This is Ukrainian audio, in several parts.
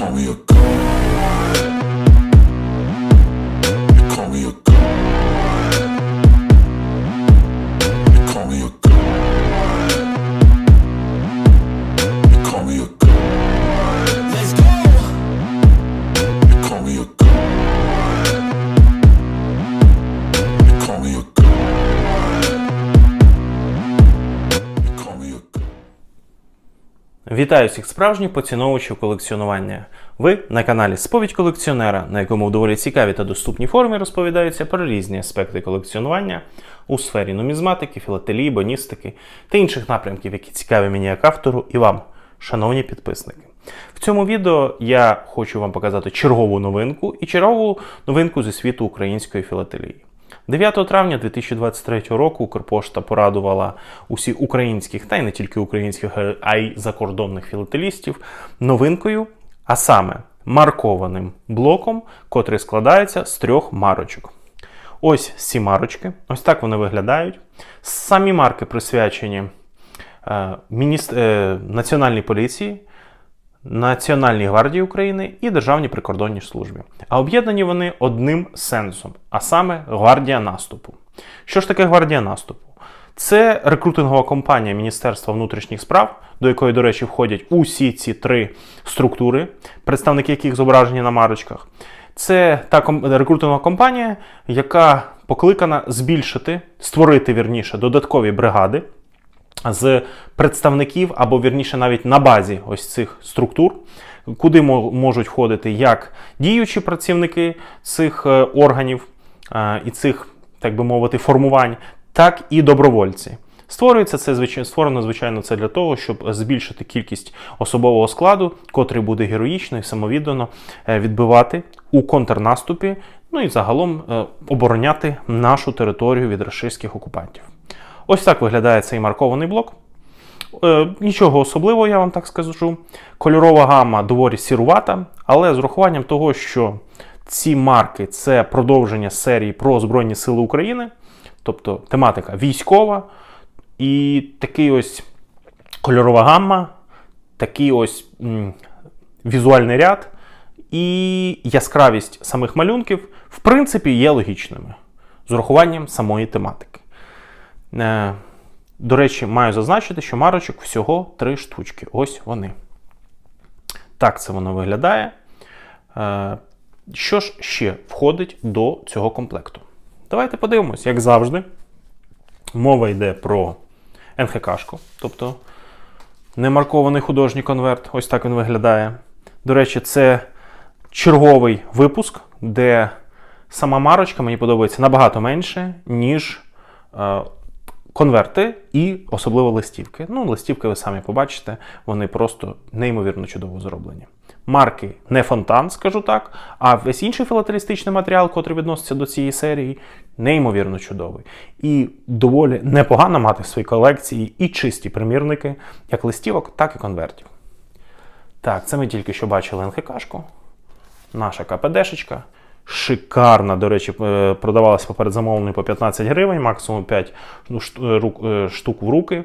call me a god. Вітаю всіх справжніх поціновувачів колекціонування. Ви на каналі Сповідь колекціонера, на якому доволі цікаві та доступні формі розповідаються про різні аспекти колекціонування у сфері нумізматики, філателії, боністики та інших напрямків, які цікаві мені як автору і вам, шановні підписники. В цьому відео я хочу вам показати чергову новинку і чергову новинку зі світу української філателії. 9 травня 2023 року Укрпошта порадувала усіх українських та й не тільки українських, а й закордонних філателістів новинкою, а саме маркованим блоком, котрий складається з трьох марочок. Ось ці марочки, ось так вони виглядають. Самі марки присвячені е, мініс- е, Національній поліції, Національній гвардії України і Державній прикордонній службі. А об'єднані вони одним сенсом, а саме гвардія наступу. Що ж таке гвардія наступу? Це рекрутингова компанія Міністерства внутрішніх справ, до якої, до речі, входять усі ці три структури, представники яких зображені на марочках. Це та рекрутингова компанія, яка покликана збільшити, створити вірніше додаткові бригади з представників, або вірніше навіть на базі ось цих структур, куди мо- можуть входити як діючі працівники цих е, органів е, і цих, так би мовити, формувань, так і добровольці. Створюється це звичайно створено, звичайно, це для того, щоб збільшити кількість особового складу, котрий буде героїчно і самовіддано е, відбивати у контрнаступі, ну і загалом обороняти нашу територію від рашистських окупантів. Ось так виглядає цей маркований блок. Е, нічого особливого, я вам так скажу. Кольорова гама доволі сірувата, але з урахуванням того, що ці марки це продовження серії про Збройні Сили України, тобто тематика військова, і такий ось кольорова гамма, такий ось м, візуальний ряд і яскравість самих малюнків, в принципі, є логічними з урахуванням самої тематики. Е, До речі, маю зазначити, що марочок всього три штучки. Ось вони. Так це воно виглядає. Е, Що ж ще входить до цього комплекту? Давайте подивимось, як завжди. Мова йде про НХКшку, тобто немаркований художній конверт. Ось так він виглядає. До речі, це черговий випуск, де сама марочка мені подобається набагато менше, ніж е, конверти і особливо листівки. Ну, листівки ви самі побачите, вони просто неймовірно чудово зроблені. Марки не фонтан, скажу так, а весь інший філателістичний матеріал, котрий відноситься до цієї серії, неймовірно чудовий. І доволі непогано мати в своїй колекції і чисті примірники, як листівок, так і конвертів. Так, це ми тільки що бачили НХКшку. Наша КПДшечка. Шикарна, до речі, е, продавалася по передзамовленню по 15 гривень, максимум 5 ну, е, е, штук в руки.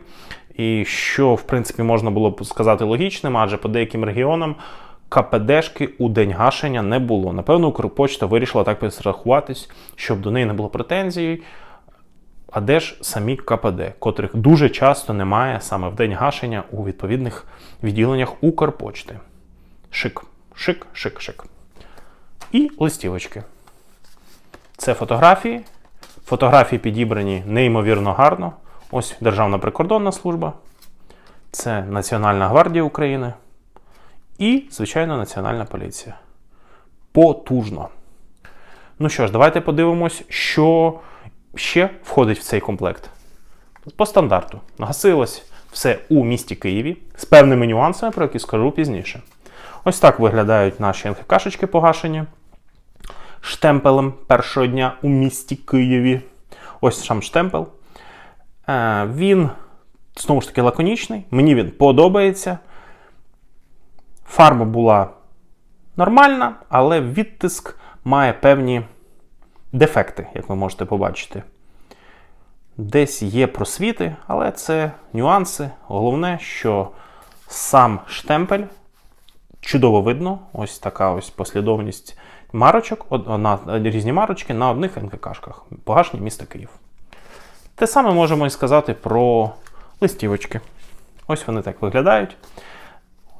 І що, в принципі, можна було б сказати логічним, адже по деяким регіонам КПДшки у день гашення не було. Напевно, Укрпочта вирішила так підстрахуватись, щоб до неї не було претензій. А де ж самі КПД, котрих дуже часто немає саме в день гашення у відповідних відділеннях Укрпочти. Шик, шик, шик, шик. І листівочки. Це фотографії. Фотографії підібрані неймовірно гарно. Ось Державна прикордонна служба. Це Національна гвардія України. І, звичайно, Національна поліція. Потужно. Ну що ж, давайте подивимось, що ще входить в цей комплект. По стандарту. Гасилось все у місті Києві з певними нюансами, про які скажу пізніше. Ось так виглядають наші НХКшечки погашені штемпелем першого дня у місті Києві. Ось сам штемпел. Е, Він знову ж таки лаконічний. Мені він подобається. Фарба була нормальна, але відтиск має певні дефекти, як ви можете побачити. Десь є просвіти, але це нюанси. Головне, що сам штемпель чудово видно. Ось така ось послідовність марочок, одна, різні марочки на одних НККшках. Погашення міста Київ. Те саме можемо і сказати про листівочки. Ось вони так виглядають.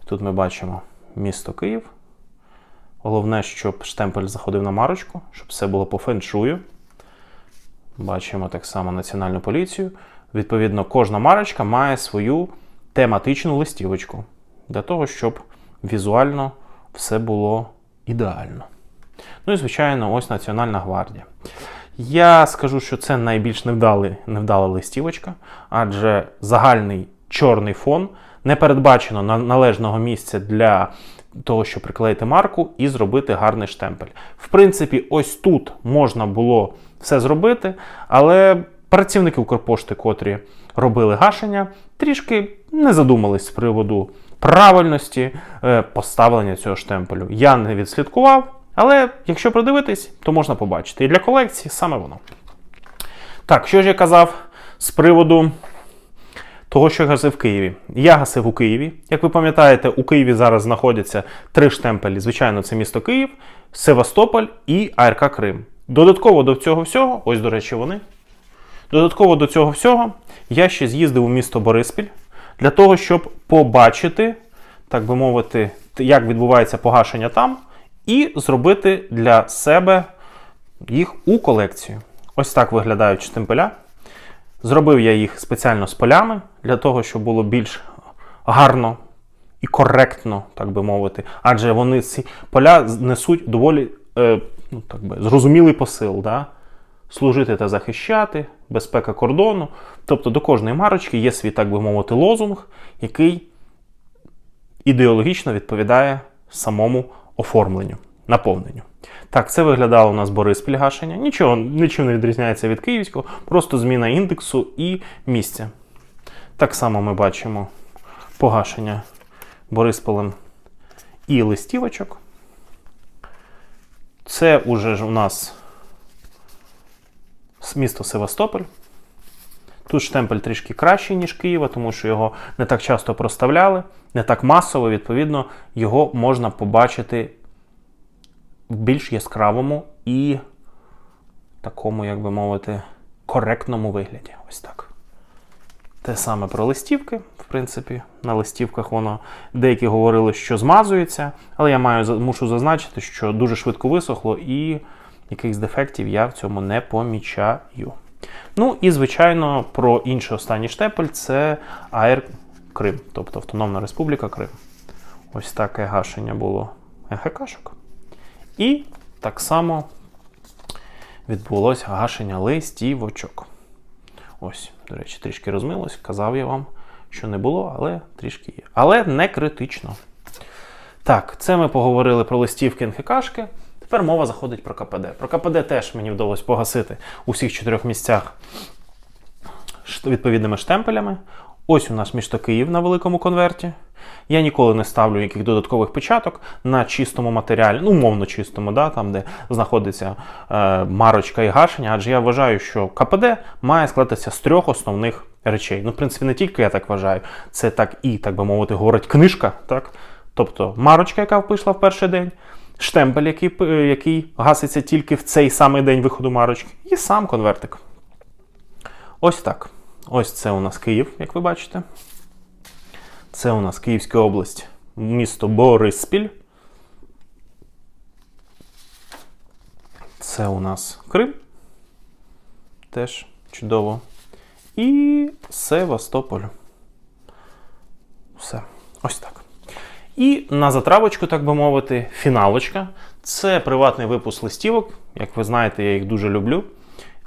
Тут ми бачимо місто Київ. Головне, щоб штемпель заходив на марочку, щоб все було по феншую. Бачимо так само Національну поліцію. Відповідно, кожна марочка має свою тематичну листівочку для того, щоб візуально все було ідеально. Ну і, звичайно, ось Національна гвардія. Я скажу, що це найбільш невдалий, невдала листівочка, адже загальний чорний фон не передбачено на- належного місця для того, щоб приклеїти марку і зробити гарний штемпель. В принципі, ось тут можна було все зробити, але працівники Укрпошти, котрі робили гашення, трішки не задумались з приводу правильності е, поставлення цього штемпелю. Я не відслідкував, але якщо придивитись, то можна побачити. І для колекції саме воно. Так, що ж я казав з приводу того, що я гасив в Києві. Я гасив у Києві. Як ви пам'ятаєте, у Києві зараз знаходяться три штемпелі. Звичайно, це місто Київ, Севастополь і АРК Крим. Додатково до цього всього, ось, до речі, вони. Додатково до цього всього, я ще з'їздив у місто Бориспіль для того, щоб побачити, так би мовити, як відбувається погашення там, і зробити для себе їх у колекцію. Ось так виглядають штемпеля. Зробив я їх спеціально з полями для того, щоб було більш гарно і коректно, так би мовити. Адже вони ці поля несуть доволі е, ну, так би, зрозумілий посил. Да? Служити та захищати, безпека кордону. Тобто до кожної марочки є свій, так би мовити, лозунг, який ідеологічно відповідає самому оформленню, наповненню. Так, це виглядало у нас Бориспіль гашення. Нічого, нічим не відрізняється від київського, просто зміна індексу і місця. Так само ми бачимо погашення Борисполем і листівочок. Це уже ж у нас місто Севастополь. Тут штемпель трішки кращий, ніж Києва, тому що його не так часто проставляли, не так масово, відповідно, його можна побачити в більш яскравому і такому, як би мовити, коректному вигляді. Ось так. Те саме про листівки. В принципі, на листівках воно деякі говорили, що змазується, але я маю мушу зазначити, що дуже швидко висохло і якихось дефектів я в цьому не помічаю. Ну і, звичайно, про інший останній штепель це АЕР Крим, тобто Автономна Республіка Крим. Ось таке гашення було НХКшок. І так само відбулося гашення листівочок. Ось, до речі, трішки розмилось. Казав я вам, що не було, але трішки є. Але не критично. Так, це ми поговорили про листівки НХКшки. Тепер мова заходить про КПД. Про КПД теж мені вдалося погасити у всіх чотирьох місцях відповідними штемпелями. Ось у нас місто Київ на великому конверті. Я ніколи не ставлю яких додаткових печаток на чистому матеріалі, ну, умовно чистому, да, там, де знаходиться е, марочка і гашення, адже я вважаю, що КПД має складатися з трьох основних речей. Ну, в принципі, не тільки я так вважаю, це так і, так би мовити, говорить книжка, так? Тобто марочка, яка вийшла в перший день, штемпель, який, е, який гаситься тільки в цей самий день виходу марочки, і сам конвертик. Ось так. Ось це у нас Київ, як ви бачите. Це у нас Київська область, місто Бориспіль. Це у нас Крим. Теж чудово. І Севастополь. Все. Ось так. І на затравочку, так би мовити, фіналочка. Це приватний випуск листівок. Як ви знаєте, я їх дуже люблю.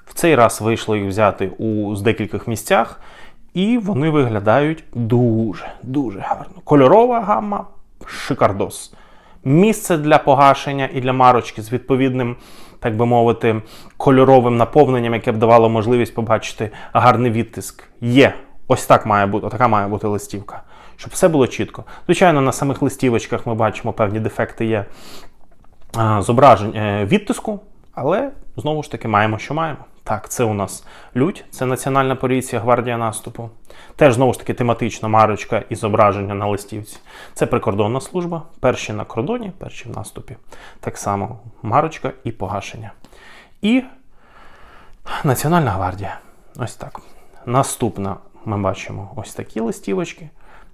В цей раз вийшло їх взяти у з декількох місцях, і вони виглядають дуже, дуже гарно. Кольорова гамма шикардос. Місце для погашення і для марочки з відповідним, так би мовити, кольоровим наповненням, яке б давало можливість побачити гарний відтиск. Є. Ось так має бути, така має бути листівка. Щоб все було чітко. Звичайно, на самих листівочках ми бачимо певні дефекти є а, зображень е, відтиску, Але знову ж таки маємо, що маємо. Так, це у нас лють, це Національна поліція, гвардія наступу. Теж знову ж таки тематична марочка і зображення на листівці. Це прикордонна служба. Перші на кордоні, перші в наступі. Так само марочка і погашення. І Національна гвардія. Ось так. Наступна ми бачимо ось такі листівочки.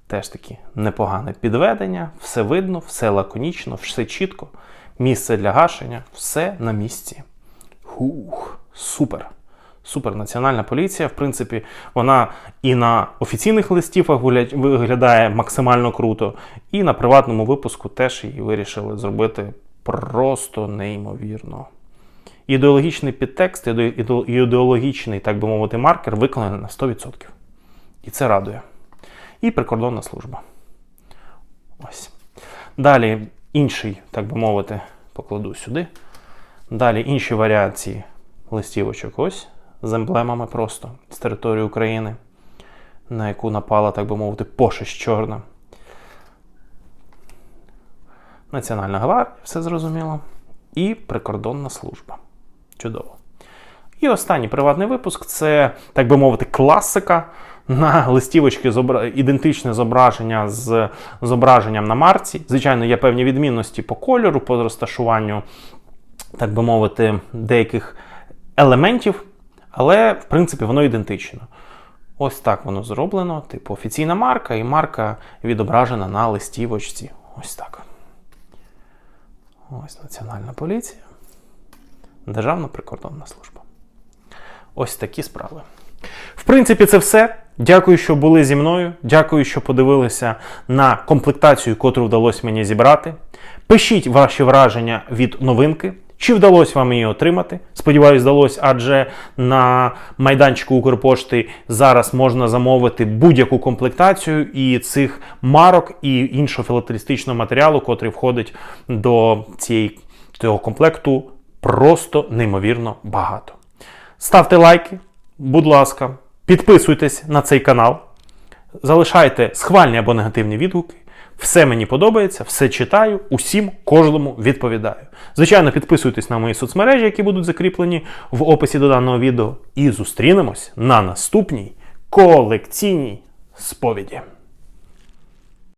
Теж такі непогане підведення, все видно, все лаконічно, все чітко. Місце для гашення, все на місці. Хух, супер. Супер національна поліція. В принципі, вона і на офіційних листівках виглядає максимально круто, і на приватному випуску теж її вирішили зробити просто неймовірно. Ідеологічний підтекст, іде- іде- ідеологічний, так би мовити, маркер виконаний на 100%. І це радує. І прикордонна служба. Ось. Далі інший, так би мовити, покладу сюди. Далі інші варіації листівочок ось з емблемами просто з території України, на яку напала, так би мовити, пошесть чорна. Національна гвардія, все зрозуміло. І прикордонна служба. Чудово. І останній приватний випуск це, так би мовити, класика. На листівочки ідентичне зображення з зображенням на марці. Звичайно, є певні відмінності по кольору, по розташуванню, так би мовити, деяких елементів, але в принципі воно ідентично. Ось так воно зроблено, типу офіційна марка, і марка відображена на листівочці. Ось так. Ось Національна поліція. Державна прикордонна служба. Ось такі справи. В принципі, це все. Дякую, що були зі мною. Дякую, що подивилися на комплектацію, котру вдалося мені зібрати. Пишіть ваші враження від новинки. Чи вдалося вам її отримати? Сподіваюсь, вдалося, адже на майданчику Укрпошти зараз можна замовити будь-яку комплектацію і цих марок і іншого філателістичного матеріалу, котрий входить до цієї, цього комплекту, просто неймовірно багато. Ставте лайки, будь ласка, підписуйтесь на цей канал, залишайте схвальні або негативні відгуки. Все мені подобається, все читаю, усім кожному відповідаю. Звичайно, підписуйтесь на мої соцмережі, які будуть закріплені в описі до даного відео. І зустрінемось на наступній колекційній сповіді.